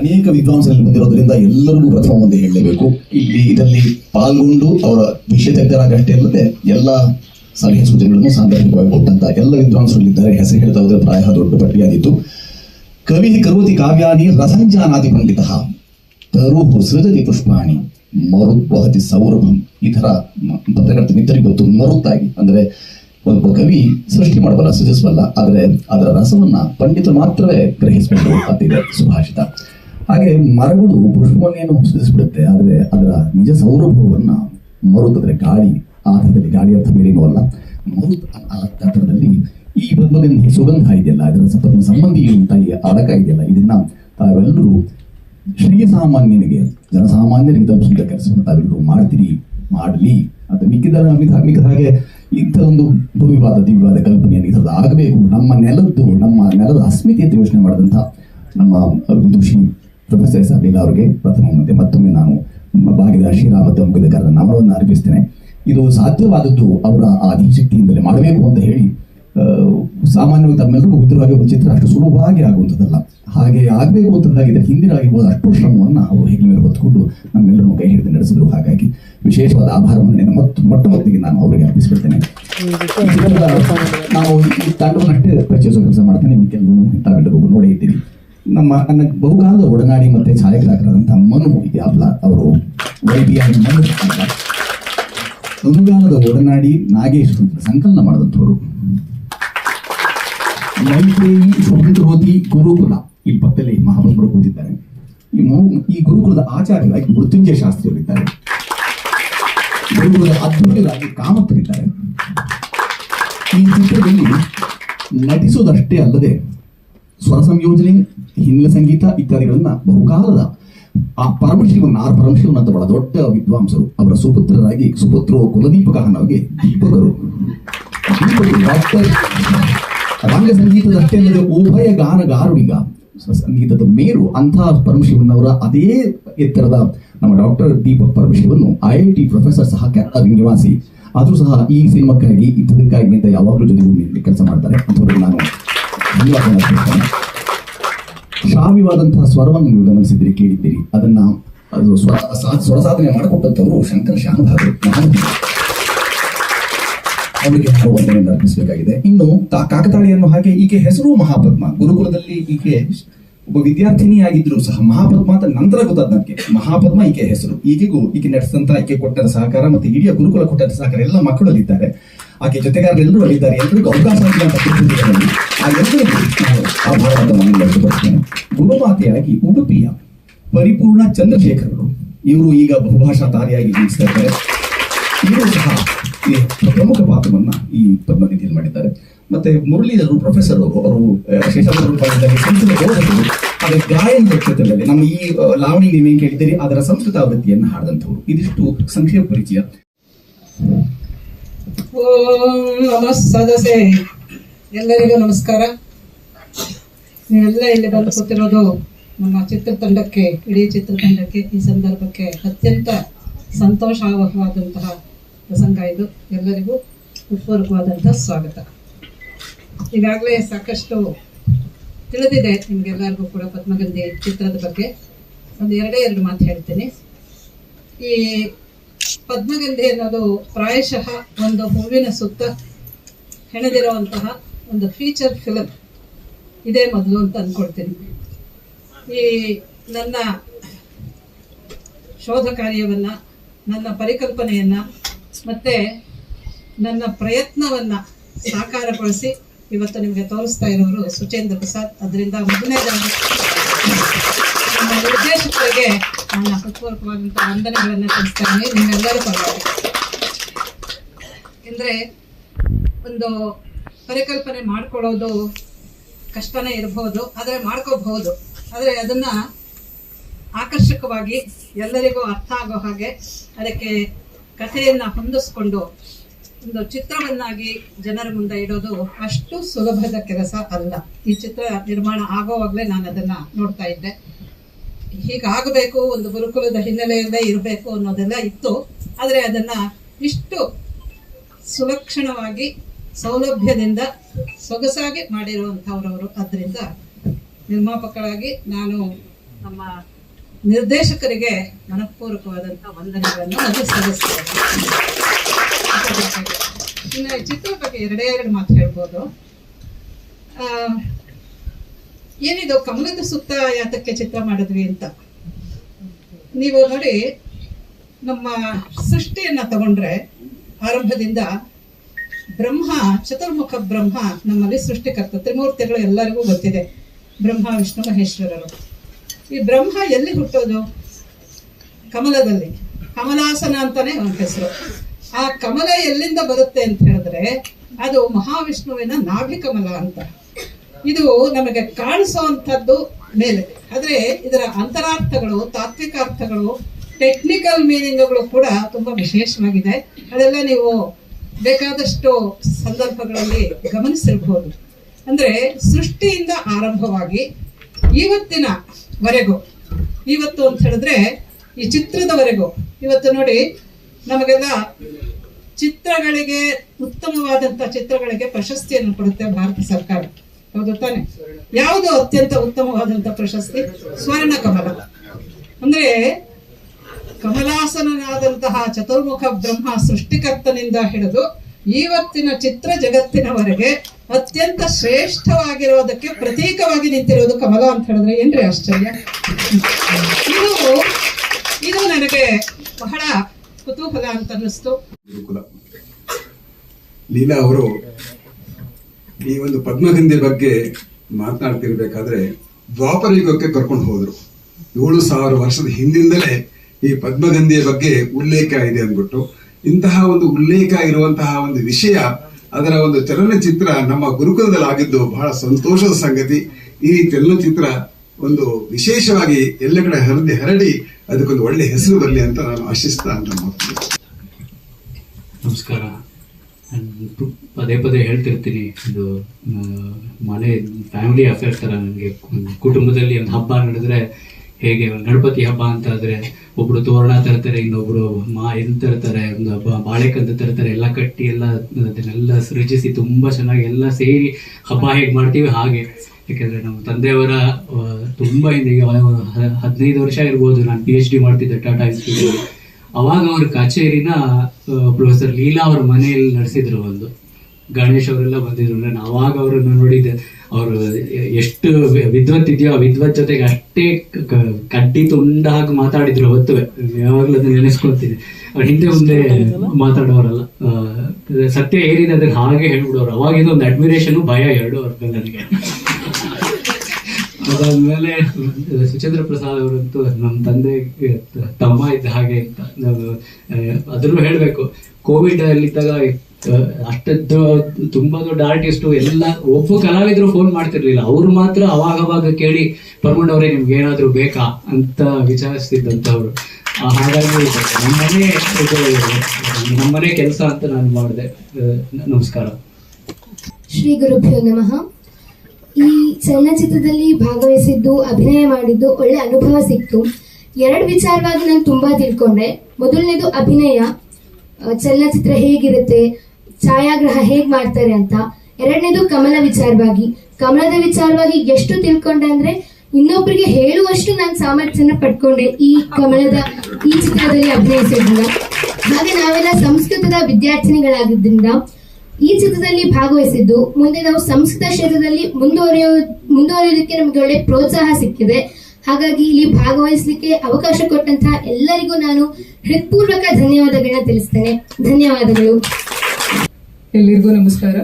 ಅನೇಕ ವಿದ್ವಾಂಸರಲ್ಲಿ ಬಂದಿರೋದ್ರಿಂದ ಎಲ್ಲರಿಗೂ ಪ್ರಥಮ ಒಂದು ಹೇಳಲೇಬೇಕು. ಇಲ್ಲಿ ಇದರಲ್ಲಿ ಪಾಲ್ಗೊಂಡು ಅವರ ವಿಷಯ ಗಂಟೆ ಅಲ್ಲದೆ ಎಲ್ಲ ಸಲಹೆ ಸೂಚನೆಗಳನ್ನು ಸಾಂದರ್ಭಿಕವಾಗಿ ಕೊಟ್ಟಂತ ಎಲ್ಲ ವಿದ್ವಾಂಸರಲ್ಲಿದ್ದಾರೆ ಹೆಸರು ಹೇಳ್ತಾ ಹೋದ್ರೆ ಪ್ರಾಯ ದೊಡ್ಡ ಪಟ್ಟಿಯಾಗಿತ್ತು ಕವಿ ಕರೋತಿ ಕಾವ್ಯಾನಿ ರಸಂಜಾನಾದಿ ಪಂಡಿತ ತರುಹು ಸೃಜತಿ ಪುಷ್ಪಾಣಿ ಮರುತ್ವಹತಿ ಸೌರಭಂ. ಈ ತರ ಪತ್ರಕರ್ತ ಮಿತ್ರರಿಗೆ ಗೊತ್ತು, ಮರುತ್ತಾಗಿ. ಅಂದ್ರೆ ಒಬ್ಬ ಕವಿ ಸೃಷ್ಟಿ ಮಾಡಬಲ್ಲ ಸೃಜಿಸಬಲ್ಲ ಆದರೆ ಅದರ ರಸವನ್ನ ಪಂಡಿತ ಮಾತ್ರವೇ ಗ್ರಹಿಸಬೇಕು ಅಂತಿದೆ ಸುಭಾಷಿತ. ಹಾಗೆ ಮರಗಳು ಪುಷ್ಪವನ್ನೇನು ಬಿಡುತ್ತೆ ಆದರೆ ಅದರ ನಿಜ ಸೌರಭವನ್ನು ಮರುತ್ ಅಂದ್ರೆ ಗಾಳಿ, ಆ ಅರ್ಥದಲ್ಲಿ ಗಾಳಿ ಅರ್ಥ ಬೇರೇನೂ ಅಲ್ಲ. ಮರುತ್ ಅರ್ಥದಲ್ಲಿ ಈ ಪದ್ಮಗಂಧಿ ಸುಗಂಧ ಇದೆಯಲ್ಲ, ಅದರ ಪದ್ಮ ಸಂಬಂಧಿ ಅಂತ ಈ ಅಡಕ ಇದೆಯಲ್ಲ, ಇದನ್ನ ತಾವೆಲ್ಲರೂ ಶ್ರೀಸಾಮಾನ್ಯನಿಗೆ ಜನಸಾಮಾನ್ಯರಿಗೆ ತಲುಪಿಸುವಂತ ಕೆಲಸವನ್ನು ತಾವೆಲ್ಲರೂ ಮಾಡ್ತೀರಿ, ಮಾಡಲಿ. ಅಂತ ಮಿಕ್ಕಿದ ಮಿಕ್ಕ ಮಿಕ್ಕಿದ ಹಾಗೆ ಇಂಥ ಒಂದು ಭೂವಿವಾದ, ದಿವ್ಯವಾದ ಕಲ್ಪನೆಯನ್ನು ಈ ಥರದ್ದು ಆಗಬೇಕು. ನಮ್ಮ ನೆಲದ್ದು, ನಮ್ಮ ನೆಲದ ಅಸ್ಮಿತೆ ಅಂತ ಯೋಚನೆ ಮಾಡಿದಂಥ ನಮ್ಮ ವಿದುಷಿ ಪ್ರೊಫೆಸರ್ ಎಸ್ ಅಬ್ಲಿಲ್ಲ ಅವರಿಗೆ ಪ್ರಥಮ ಮತ್ತೆ ಮತ್ತೊಮ್ಮೆ ನಾನು ಭಾಗ್ಯದ ಶ್ರೀರಾಮ ಮುಖದ ನಮನವನ್ನು ಅರ್ಪಿಸ್ತೇನೆ. ಇದು ಸಾಧ್ಯವಾದದ್ದು ಅವರ ಆ ಅಧಿಶಕ್ತಿಯಿಂದಲೇ ಮಾಡಬೇಕು ಅಂತ ಹೇಳಿ ಸಾಮಾನ್ಯವಾಗಿ ತಮ್ಮೆಲ್ಲರೂ ಉತ್ತರವಾಗಿ ಒಂದು ಚಿತ್ರ ಅಷ್ಟು ಸುಲಭವಾಗಿ ಆಗುವಂಥದ್ದಲ್ಲ. ಹಾಗೆ ಆಗಬೇಕು ಅಂತಂದಾಗಿದ್ದರೆ ಹಿಂದಿನ ಆಗಿರ್ಬೋದು ಅಷ್ಟು ಶ್ರಮವನ್ನು ಅವರು ಹೆಗ್ಲ ಮೇಲೆ ಹೊತ್ಕೊಂಡು ನಮ್ಮೆಲ್ಲರನ್ನು ಕೈ ಹಿಡಿದು ನಡೆಸಿದ್ರು. ಹಾಗಾಗಿ ವಿಶೇಷವಾದ ಆಭಾರವನ್ನು ಮತ್ತು ಮೊಟ್ಟ ಮೊದಲಿಗೆ ನಾನು ಅವರಿಗೆ ಅರ್ಪಿಸ್ಬಿಡ್ತೇನೆ. ನಾವು ಈ ತಂಡವನ್ನಷ್ಟೇ ಪರಿಚಯಿಸೋ ಕೆಲಸ ಮಾಡ್ತೇನೆ. ಕೆಲವು ತಾವೆಲ್ಲರಿಗೂ ನೋಡೇ ಇದ್ದೀರಿ. ನಮ್ಮ ನನ್ನ ಬಹುಕಾಲದ ಒಡನಾಡಿ ಮತ್ತೆ ಛಾಯಾಗ್ರಾಹಕರಾದಂತಹ ಮನು ಇದೆಯಲ್ಲ ಅವರು ವೈದ್ಯ ಮನು. ಅನುಗಾನದ ಒಡನಾಡಿ ನಾಗೇಶ್ ಸಂಕಲನ ಮಾಡಿದಂಥವರು. ಮೈತ್ರೇಯಿ ಸುಹೃತಿ ಗುರುಕುಲ ಈ ಪಕ್ಕದಲ್ಲಿ ಮಹಾಬಂಬರು ಕೂತಿದ್ದಾರೆ. ಈ ಈ ಗುರುಕುಲದ ಆಚಾರ್ಯರಾಗಿ ಮೃತ್ಯುಂಜಯ ಶಾಸ್ತ್ರಿಯವರಿದ್ದಾರೆ ಗುರುಕುಲದ ಅದ್ಭುತರಾಗಿ ಕಾಮತ್ತರಿದ್ದಾರೆ ಈ ಚಿತ್ರದಲ್ಲಿ ನಟಿಸೋದಷ್ಟೇ ಅಲ್ಲದೆ ಸ್ವರ ಸಂಯೋಜನೆ ಹಿನ್ನೆಲೆ ಸಂಗೀತ ಇತ್ಯಾದಿಗಳನ್ನ ಬಹುಕಾಲದ ಆ ಪರಮಶಿವನ್ ಆರ್ ಪರಮಶಿವನ್ ಅಂತ ಬಹಳ ದೊಡ್ಡ ವಿದ್ವಾಂಸರು, ಅವರ ಸುಪುತ್ರರಾಗಿ ಸುಪುತ್ರೋ ಕುಲದೀಪಕ ಅನ್ನೋಗೆ ದೀಪಕರು. ರಂಗ ಸಂಗೀತದಷ್ಟೇ ಉಭಯ ಗಾನಗಾರುಡಿಗ ಸಂಗೀತದ ಮೇರು ಅಂತಹ ಪರಮಶಿವನವರ ಅದೇ ಎತ್ತರದ ನಮ್ಮ ಡಾಕ್ಟರ್ ದೀಪಕ್ ಪರಮಶಿವನ್ನು ಐ ಐ ಟಿ ಪ್ರೊಫೆಸರ್ ಸಹ ಕೆನಡಾ ನಿವಾಸಿ ಆದರೂ ಸಹ ಈ ಸಿನಿಮಾಕ್ಕಾಗಿ ಇಂಥದಕ್ಕಾಗಿ ಅಂತ ಯಾವಾಗಲೂ ಜೊತೆಗೂ ಕೆಲಸ ಮಾಡ್ತಾರೆ. ಅಂಥವ್ರಿಗೆ ನಾನು ಧನ್ಯವಾದ ಶ್ರಾವ್ಯವಾದಂತಹ ಸ್ವರವನ್ನು ನೀವು ಗಮನಿಸಿದ್ದೀರಿ ಕೇಳಿದ್ದೀರಿ. ಅದನ್ನ ಅದು ಸ್ವರ ಸ್ವರ ಸಾಧನೆ ಮಾಡಿಕೊಟ್ಟಂಥವರು ಶಂಕರ ಶಾನುಭಾಗರು ಮಹಾನ್ ಅವರಿಗೆ ವಂದನೆಯನ್ನು ಅರ್ಪಿಸಬೇಕಾಗಿದೆ. ಇನ್ನು ಕಾಕತಾಳಿಯನ್ನು ಕಾಕತಾಳಿ ಹಾಗೆ ಈಕೆ ಹೆಸರು ಮಹಾಪದ್ಮ. ಗುರುಕುಲದಲ್ಲಿ ಈಕೆ ಒಬ್ಬ ವಿದ್ಯಾರ್ಥಿನಿಯಾಗಿದ್ರು ಸಹ ಮಹಾಪದ್ಮ ಅಂತ ನಂತರ ಗೊತ್ತಾದ ನನಗೆ ಮಹಾಪದ್ಮ ಈಕೆ ಹೆಸರು. ಈಕೆಗೂ ಈಕೆ ನಡೆಸಿದಂತ ಈಕೆ ಕೊಟ್ಟದ ಸಹಕಾರ ಮತ್ತೆ ಇಡೀ ಗುರುಕುಲ ಕೊಟ್ಟದ ಸಹಕಾರ ಎಲ್ಲ ಮಕ್ಕಳಲ್ಲಿದ್ದಾರೆ. ಆಕೆ ಜೊತೆಗಾರರೆಲ್ಲರೂ ಅಲ್ಲಿದ್ದಾರೆ. ಎಲ್ಲರಿಗೂ ಅವಕಾಶ ಅಂತ ಆ ಮನವಿ ವ್ಯಕ್ತಪಡಿಸ್ತೇನೆ ಗುರುಮಾತೆಯಾಗಿ ಉಡುಪಿಯ ಪರಿಪೂರ್ಣ ಚಂದ್ರಶೇಖರರು. ಇವರು ಈಗ ಬಹುಭಾಷಾ ತಾರಿಯಾಗಿ ಜೀವಿಸ್ತಾ ಇದ್ದಾರೆ. ಇವರು ಸಹ ಪ್ರಮುಖ ಪಾತ್ರವನ್ನ ಈ ಪದ್ಮನಿಧಿಯಲ್ಲಿ ಮಾಡಿದ್ದಾರೆ. ಮತ್ತೆ ಮುರಳೀಧರು ಪ್ರೊಫೆಸರ್ ಅವರು ಶೇಷಾದ್ರೂಪದಲ್ಲಿ ಶೇಷಾದ್ರಿ ಗಾಯನ ಕ್ಷೇತ್ರದಲ್ಲಿ ನಮ್ಮ ಈ ಲಾವಣಿ ನೀವೇನು ಕೇಳಿದ್ದೀರಿ? ಅದರ ಸಂಸ್ಕೃತ ಆವೃತ್ತಿಯನ್ನು ಹಾಡಿದಂಥವ್ರು. ಇದಿಷ್ಟು ಸಂಕ್ಷೇಪ ಪರಿಚಯ. ಓಂ ನಮಃ ಎಲ್ಲರಿಗೂ ನಮಸ್ಕಾರ. ನೀವೆಲ್ಲ ಇಲ್ಲಿ ಬಂದು ಕೂತಿರೋದು ನಮ್ಮ ಚಿತ್ರತಂಡಕ್ಕೆ, ಇಡೀ ಚಿತ್ರತಂಡಕ್ಕೆ ಈ ಸಂದರ್ಭಕ್ಕೆ ಅತ್ಯಂತ ಸಂತೋಷವಾದಂತಹ ಪ್ರಸಂಗ ಇದು. ಎಲ್ಲರಿಗೂ ಉತ್ಪೂರ್ವಕವಾದಂತಹ ಸ್ವಾಗತ. ಈಗಾಗಲೇ ಸಾಕಷ್ಟು ತಿಳಿದಿದೆ ನಿಮಗೆಲ್ಲರಿಗೂ ಕೂಡ ಪದ್ಮಗಂಧಿ ಚಿತ್ರದ ಬಗ್ಗೆ. ಒಂದು ಎರಡೇ ಎರಡು ಮಾತು ಹೇಳ್ತೀನಿ. ಈ ಪದ್ಮಗಂಧಿ ಅನ್ನೋದು ಪ್ರಾಯಶಃ ಒಂದು ಹೂವಿನ ಸುತ್ತ ಹೆಣೆದಿರುವಂತಹ ಒಂದು ಫೀಚರ್ ಫಿಲಮ್ ಇದೇ ಮೊದಲು ಅಂತ ಅಂದ್ಕೊಳ್ತೀನಿ ಈ ನನ್ನ ಶೋಧ ಕಾರ್ಯವನ್ನು, ನನ್ನ ಪರಿಕಲ್ಪನೆಯನ್ನು ಮತ್ತು ನನ್ನ ಪ್ರಯತ್ನವನ್ನು ಸಾಕಾರಗೊಳಿಸಿ ಇವತ್ತು ನಿಮಗೆ ತೋರಿಸ್ತಾ ಇರೋರು ಸುಚೇಂದ್ರ ಪ್ರಸಾದ್. ಅದರಿಂದ ಮೊದಲನೇದಾಗಿ ನಮ್ಮ ನಿರ್ದೇಶಕರಿಗೆ ನನ್ನ ಹೃತ್ಪೂರ್ವಕವಾದಂಥ ವಂದನೆಗಳನ್ನು ತಿಳಿಸ್ತಾನೆ ನಿಮ್ಮೆಲ್ಲರೂ ಪರವಾಗಿ ಅಂದರೆ ಒಂದು ಪರಿಕಲ್ಪನೆ ಮಾಡ್ಕೊಳ್ಳೋದು ಕಷ್ಟನೇ ಇರಬಹುದು ಆದರೆ ಮಾಡ್ಕೋಬಹುದು. ಆದರೆ ಅದನ್ನ ಆಕರ್ಷಕವಾಗಿ ಎಲ್ಲರಿಗೂ ಅರ್ಥ ಆಗೋ ಹಾಗೆ ಅದಕ್ಕೆ ಕಥೆಯನ್ನ ಹೊಂದಿಸ್ಕೊಂಡು ಒಂದು ಚಿತ್ರವನ್ನಾಗಿ ಜನರ ಮುಂದೆ ಇಡೋದು ಅಷ್ಟು ಸುಲಭದ ಕೆಲಸ ಅಲ್ಲ. ಈ ಚಿತ್ರ ನಿರ್ಮಾಣ ಆಗೋವಾಗಲೇ ನಾನು ಅದನ್ನ ನೋಡ್ತಾ ಇದ್ದೆ. ಹೀಗಾಗಬೇಕು, ಒಂದು ಗುರುಕುಲದ ಹಿನ್ನೆಲೆಯಲ್ಲೇ ಇರಬೇಕು ಅನ್ನೋದೆಲ್ಲ ಇತ್ತು. ಆದರೆ ಅದನ್ನ ಇಷ್ಟು ಸುಲಕ್ಷಣವಾಗಿ ಸೌಲಭ್ಯದಿಂದ ಸೊಗಸಾಗಿ ಮಾಡಿರುವಂಥವ್ರವರು ಅದರಿಂದ ನಿರ್ಮಾಪಕರಾಗಿ ನಾನು ನಮ್ಮ ನಿರ್ದೇಶಕರಿಗೆ ಮನಪೂರ್ವಕವಾದಂಥ ವಂದನೆಗಳನ್ನು ಅದು ಸಲ್ಲಿಸ್ತೇನೆ. ಇನ್ನು ಚಿತ್ರದ ಬಗ್ಗೆ ಎರಡೇ ಎರಡು ಮಾತು ಹೇಳ್ಬೋದು. ಏನಿದು ಕಮಲದ ಸುತ್ತ ಯಾತಕ್ಕೆ ಚಿತ್ರ ಮಾಡಿದ್ವಿ ಅಂತ? ನೀವು ನೋಡಿ ನಮ್ಮ ಸೃಷ್ಟಿಯನ್ನ ತಗೊಂಡ್ರೆ ಆರಂಭದಿಂದ ಬ್ರಹ್ಮ, ಚತುರ್ಮುಖ ಬ್ರಹ್ಮ ನಮ್ಮಲ್ಲಿ ಸೃಷ್ಟಿಕರ್ತ, ತ್ರಿಮೂರ್ತಿಗಳು ಎಲ್ಲರಿಗೂ ಗೊತ್ತಿದೆ. ಬ್ರಹ್ಮ, ವಿಷ್ಣು, ಮಹೇಶ್ವರರು. ಈ ಬ್ರಹ್ಮ ಎಲ್ಲಿ ಹುಟ್ಟೋದು? ಕಮಲದಲ್ಲಿ. ಕಮಲಾಸನ ಅಂತಾನೆ ಅವನ ಹೆಸರು. ಆ ಕಮಲ ಎಲ್ಲಿಂದ ಬರುತ್ತೆ ಅಂತ ಹೇಳಿದ್ರೆ, ಅದು ಮಹಾವಿಷ್ಣುವಿನ ನಾಭಿ ಕಮಲ ಅಂತ. ಇದು ನಮಗೆ ಕಾಣಿಸುವಂಥದ್ದು ಮೇಲೆ. ಆದರೆ ಇದರ ಅಂತರಾರ್ಥಗಳು ತಾತ್ವಿಕ ಅರ್ಥಗಳು ಟೆಕ್ನಿಕಲ್ ಮೀನಿಂಗ್ಗಳು ಕೂಡ ತುಂಬಾ ವಿಶೇಷವಾಗಿದೆ. ಅದೆಲ್ಲ ನೀವು ಬೇಕಾದಷ್ಟು ಸಂದರ್ಭಗಳಲ್ಲಿ ಗಮನಿಸಿರ್ಬೋದು ಅಂದ್ರೆ ಸೃಷ್ಟಿಯಿಂದ ಆರಂಭವಾಗಿ ಇವತ್ತಿನ ವರೆಗೂ ಇವತ್ತು ಅಂತ ಹೇಳಿದ್ರೆ ಈ ಚಿತ್ರದವರೆಗೂ, ಇವತ್ತು ನೋಡಿ ನಮಗೆಲ್ಲ ಚಿತ್ರಗಳಿಗೆ ಉತ್ತಮವಾದಂತ ಚಿತ್ರಗಳಿಗೆ ಪ್ರಶಸ್ತಿಯನ್ನು ಕೊಡುತ್ತೆ ಭಾರತ ಸರ್ಕಾರ. ಹೌದು ತಾನೆ? ಯಾವುದು ಅತ್ಯಂತ ಉತ್ತಮವಾದಂತ ಪ್ರಶಸ್ತಿ? ಸ್ವರ್ಣ ಕಮಲ ಅಂದ್ರೆ ಕಮಲಾಸನನಾದಂತಹ ಚತುರ್ಮುಖ ಬ್ರಹ್ಮ ಸೃಷ್ಟಿಕರ್ತನಿಂದ ಹಿಡಿದು ಇವತ್ತಿನ ಚಿತ್ರ ಜಗತ್ತಿನವರೆಗೆ ಅತ್ಯಂತ ಶ್ರೇಷ್ಠವಾಗಿರೋದಕ್ಕೆ ಪ್ರತೀಕವಾಗಿ ನಿಂತಿರೋದು ಕಮಲ ಅಂತ ಹೇಳಿದ್ರೆ ಏನ್ರಿ ಆಶ್ಚರ್ಯ? ಇದು ನನಗೆ ಬಹಳ ಕುತೂಹಲ ಅಂತ ಅನ್ನಿಸ್ತು. ಲೀಲಾ ಅವರು ಈ ಒಂದು ಪದ್ಮಗಂಧಿ ಬಗ್ಗೆ ಮಾತನಾಡ್ತಿರ್ಬೇಕಾದ್ರೆ ದ್ವಾಪರ ಯುಗಕ್ಕೆ ಕರ್ಕೊಂಡು ಹೋದ್ರು. ಏಳು ಸಾವಿರ ವರ್ಷದ ಹಿಂದಿಂದಲೇ ಈ ಪದ್ಮಗಂಧಿಯ ಬಗ್ಗೆ ಉಲ್ಲೇಖ ಇದೆ ಅಂದ್ಬಿಟ್ಟು. ಇಂತಹ ಒಂದು ಉಲ್ಲೇಖ ಇರುವಂತಹ ಒಂದು ವಿಷಯ, ಅದರ ಒಂದು ಚಲನಚಿತ್ರ ನಮ್ಮ ಗುರುಕುಲದಲ್ಲಿ ಆಗಿದ್ದು ಬಹಳ ಸಂತೋಷದ ಸಂಗತಿ. ಈ ಚಲನಚಿತ್ರ ಒಂದು ವಿಶೇಷವಾಗಿ ಎಲ್ಲ ಕಡೆ ಹರಡಿ ಹರಡಿ, ಅದಕ್ಕೊಂದು ಒಳ್ಳೆ ಹೆಸರು ಬರಲಿ ಅಂತ ನಾನು ಆಶಿಸ್ತಾ ಅಂತ ನಮಸ್ಕಾರ. ಪದೇ ಪದೇ ಹೇಳ್ತಿರ್ತೀನಿ ಇದು ಮನೆ ಫ್ಯಾಮಿಲಿ ಅಫೇರ್ ಥರ ನನಗೆ ಕುಟುಂಬದಲ್ಲಿ ಒಂದು ಹಬ್ಬ ನಡೆದ್ರೆ ಹೇಗೆ ಗಣಪತಿ ಹಬ್ಬ ಅಂತ ಆದ್ರೆ ಒಬ್ರು ತೋರಣ ತರ್ತಾರೆ, ಇನ್ನೊಬ್ರು ಮಾ ಇದು ತರ್ತಾರೆ, ಒಂದು ಹಬ್ಬ ಬಾಳೆಕಂದು ತರ್ತಾರೆ, ಎಲ್ಲ ಕಟ್ಟಿ ಎಲ್ಲ ಅದನ್ನೆಲ್ಲ ಸೃಜಿಸಿ ತುಂಬಾ ಚೆನ್ನಾಗಿ ಎಲ್ಲ ಸೇರಿ ಹಬ್ಬ ಹೇಗೆ ಮಾಡ್ತೀವಿ ಹಾಗೆ. ಯಾಕಂದ್ರೆ ನಮ್ಮ ತಂದೆಯವರ ತುಂಬಾ ಹಿಂದೆ ಹದಿನೈದು ವರ್ಷ ಇರ್ಬೋದು ನಾನು ಪಿ ಎಚ್ ಡಿ ಮಾಡ್ತಿದ್ದೆ ಟಾಟಾ ಇನ್ಸ್ಟಿಟ್ಯೂಟ್ ಅವಾಗ ಅವ್ರ ಕಚೇರಿನ ಪ್ರೊಫೆಸರ್ ಲೀಲಾ ಅವ್ರ ಮನೆಯಲ್ಲಿ ನಡೆಸಿದ್ರು ಒಂದು. ಗಣೇಶ್ ಅವರೆಲ್ಲ ಬಂದಿದ್ರು ನಾನು ಅವಾಗ ಅವರನ್ನು ನೋಡಿದ್ದೆ. ಅವರು ಎಷ್ಟು ವಿದ್ವತ್ ಇದೆಯೋ ಆ ವಿದ್ವತ್ ಜೊತೆಗೆ ಅಷ್ಟೇ ಕಡ್ಡಿ ತುಂಡ ತುಂಡಾಗಿ ಮಾತಾಡಿದ್ರು ಅವತ್ತು. ಯಾವಾಗಲೂ ಅದನ್ನ ನೆನೆಸ್ಕೊಳ್ತೀನಿ. ಅವ್ರು ಹಿಂದೆ ಮುಂದೆ ಮಾತಾಡೋರಲ್ಲ. ಸತ್ಯ ಏನಿದೆ ಅದನ್ನ ಹಾಗೆ ಹೇಳ್ಬಿಡೋರು. ಅವಾಗಿಂದ ಒಂದು ಅಡ್ಮಿರೇಷನ್ ಭಯ ಎರಡು ಅವ್ರ ನನಗೆ. ಅದಾದ್ಮೇಲೆ ಸುಚೇಂದ್ರ ಪ್ರಸಾದ್ ಅವರಂತೂ ನಮ್ಮ ತಂದೆ, ತಮ್ಮ ಇದ್ದ ಹಾಗೆ ಅಂತ ನಾವು ಅದನ್ನು ಹೇಳಬೇಕು. ಕೋವಿಡ್ ಅಲ್ಲಿದ್ದಾಗ ಅಷ್ಟದ್ದು ತುಂಬಾ ದೊಡ್ಡ ಆರ್ಟಿಸ್ಟ್ ಎಲ್ಲ ಒಬ್ಬ ಕಲಾವಿದ್ರು ಫೋನ್ ಮಾಡ್ತಿರ್ಲಿಲ್ಲ. ಅವ್ರು ಮಾತ್ರ ಅವಾಗ ಅವಾಗ ಕೇಳಿ ಪರ್ಮಂಡ್ ಅವರೇ, ನಿಮ್ಗೆ ಏನಾದ್ರು ಬೇಕಾ? ಅಂತ ವಿಚಾರಿಸ್ತಿದ್ದಂತವ್ರು. ಹಾಗಾಗಿ ನಮ್ಮನೆ ನಮ್ಮನೆ ಕೆಲಸ ಅಂತ ನಾನು ಮಾಡಿದೆ. ನಮಸ್ಕಾರ. ಶ್ರೀ ಗುರುಭ್ಯೋ ನಮಃ. ಈ ಚಲನಚಿತ್ರದಲ್ಲಿ ಭಾಗವಹಿಸಿದ್ದು, ಅಭಿನಯ ಮಾಡಿದ್ದು, ಒಳ್ಳೆ ಅನುಭವ ಸಿಕ್ತು. ಎರಡು ವಿಚಾರವಾಗಿ ನಾನು ತುಂಬಾ ತಿಳ್ಕೊಂಡೆ. ಮೊದಲನೇದು ಅಭಿನಯ. ಚಲನಚಿತ್ರ ಹೇಗಿರುತ್ತೆ? ಛಾಯಾಗ್ರಹ ಹೇಗ್ ಮಾಡ್ತಾರೆ ಅಂತ. ಎರಡನೇದು ಕಮಲ ವಿಚಾರವಾಗಿ. ಕಮಲದ ವಿಚಾರವಾಗಿ ಎಷ್ಟು ತಿಳ್ಕೊಂಡೆ ಅಂದ್ರೆ ಇನ್ನೊಬ್ಬರಿಗೆ ಹೇಳುವಷ್ಟು ನಾನು ಸಾಮರ್ಥ್ಯನ ಪಡ್ಕೊಂಡೆ ಈ ಕಮಲದ, ಈ ಚಿತ್ರದಲ್ಲಿ ಅಭಿನಯಿಸೋದ್ರಿಂದ ಹಾಗೆ ನಾವೆಲ್ಲ ಸಂಸ್ಕೃತದ ವಿದ್ಯಾರ್ಥಿನಿಗಳಾಗಿದ್ದರಿಂದ, ಈ ಚಿತ್ರದಲ್ಲಿ ಭಾಗವಹಿಸಿದ್ದು, ಮುಂದೆ ನಾವು ಸಂಸ್ಕೃತ ಕ್ಷೇತ್ರದಲ್ಲಿ ಮುಂದುವರಿಯೋ ಮುಂದುವರಿಯೋದಕ್ಕೆ ನಮಗೆ ಒಳ್ಳೆ ಪ್ರೋತ್ಸಾಹ ಸಿಕ್ಕಿದೆ. ಹಾಗಾಗಿ ಇಲ್ಲಿ ಭಾಗವಹಿಸಲಿಕ್ಕೆ ಅವಕಾಶ ಕೊಟ್ಟಂತಹ ಎಲ್ಲರಿಗೂ ನಾನು ಹೃತ್ಪೂರ್ವಕ ಧನ್ಯವಾದಗಳನ್ನ ತಿಳಿಸ್ತೇನೆ. ಧನ್ಯವಾದಗಳು. ಎಲ್ರಿಗೂ ನಮಸ್ಕಾರ.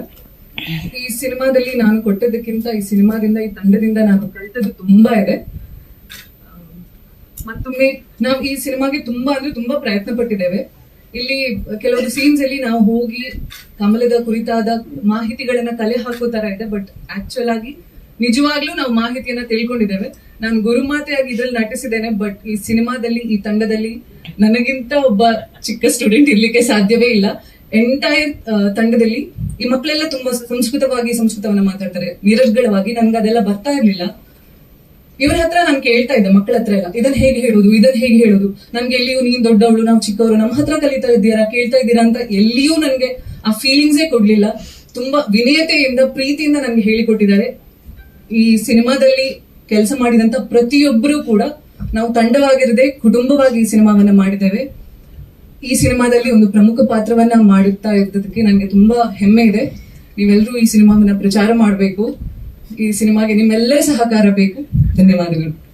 ಈ ಸಿನಿಮಾದಲ್ಲಿ ನಾನು ಕೊಟ್ಟದಕ್ಕಿಂತ ಈ ಸಿನಿಮಾದಿಂದ, ಈ ತಂಡದಿಂದ ನಾನು ಕಲಿತದ್ದು ತುಂಬಾ ಇದೆ. ಮತ್ತೊಮ್ಮೆ ನಾವು ಈ ಸಿನಿಮಾಗೆ ತುಂಬಾ ಅಂದ್ರೆ ತುಂಬಾ ಪ್ರಯತ್ನ ಪಟ್ಟಿದ್ದೇವೆ. ಇಲ್ಲಿ ಕೆಲವೊಂದು ಸೀನ್ಸ್ ಅಲ್ಲಿ ನಾವು ಹೋಗಿ ಕಮಲದ ಕುರಿತಾದ ಮಾಹಿತಿಗಳನ್ನ ಕಲೆ ಹಾಕೋ ತರ ಇದೆ ಬಟ್ ಆಕ್ಚುಯಲ್ ಆಗಿ ನಿಜವಾಗ್ಲೂ ನಾವು ಮಾಹಿತಿಯನ್ನ ತಿಳ್ಕೊಂಡಿದ್ದೇವೆ. ನಾನು ಗುರುಮಾತೆಯಾಗಿ ಇದ್ರಲ್ಲಿ ನಟಿಸಿದ್ದೇನೆ ಬಟ್ ಈ ಸಿನಿಮಾದಲ್ಲಿ, ಈ ತಂಡದಲ್ಲಿ ನನಗಿಂತ ಒಬ್ಬ ಚಿಕ್ಕ ಸ್ಟೂಡೆಂಟ್ ಇರ್ಲಿಕ್ಕೆ ಸಾಧ್ಯವೇ ಇಲ್ಲ. ಎಂಟೈರ್ ತಂಡದಲ್ಲಿ ಈ ಮಕ್ಕಳೆಲ್ಲ ತುಂಬಾ ಸಂಸ್ಕೃತವಾಗಿ, ಸಂಸ್ಕೃತವನ್ನ ಮಾತಾಡ್ತಾರೆ. ನಿರರ್ಗಳವಾಗಿ ನನ್ಗೆ ಅದೆಲ್ಲ ಬರ್ತಾ ಇರ್ಲಿಲ್ಲ. ಇವ್ರ ಹತ್ರ ನಾನು ಕೇಳ್ತಾ ಇದ್ದೆ, ಮಕ್ಕಳ ಹತ್ರ ಎಲ್ಲ. ಇದನ್ನ ಹೇಗೆ ಹೇಳೋದು ಇದನ್ನ ಹೇಗೆ ಹೇಳೋದು? ನಮ್ಗೆ ಎಲ್ಲಿಯೂ ನೀನ್ ದೊಡ್ಡವಳು, ನಾವು ಚಿಕ್ಕವರು ನಮ್ಮ ಹತ್ರ ಕಲಿತಾ ಇದ್ದೀರಾ, ಕೇಳ್ತಾ ಇದ್ದೀರಾ ಅಂತ ಎಲ್ಲಿಯೂ ನನ್ಗೆ ಆ ಫೀಲಿಂಗ್ಸೇ ಕೊಡ್ಲಿಲ್ಲ. ತುಂಬಾ ವಿನಯತೆಯಿಂದ, ಪ್ರೀತಿಯಿಂದ ನನ್ಗೆ ಹೇಳಿಕೊಟ್ಟಿದ್ದಾರೆ. ಈ ಸಿನಿಮಾದಲ್ಲಿ ಕೆಲಸ ಮಾಡಿದಂತ ಪ್ರತಿಯೊಬ್ಬರು ಕೂಡ ನಾವು ತಂಡವಾಗಿರದೆ ಕುಟುಂಬವಾಗಿ ಈ ಸಿನಿಮಾವನ್ನ ಮಾಡಿದ್ದೇವೆ. ಈ ಸಿನಿಮಾದಲ್ಲಿ ಒಂದು ಪ್ರಮುಖ ಪಾತ್ರವನ್ನ ಮಾಡುತ್ತಾ ಇದ್ದದಕ್ಕೆ ನನಗೆ ತುಂಬಾ ಹೆಮ್ಮೆ ಇದೆ. ನೀವೆಲ್ಲರೂ ಈ ಸಿನಿಮಾವನ್ನ ಪ್ರಚಾರ ಮಾಡಬೇಕು. ಈ ಸಿನಿಮಾಗೆ ನಿಮ್ಮೆಲ್ಲರ ಸಹಕಾರ ಬೇಕು. ಧನ್ಯವಾದಗಳು.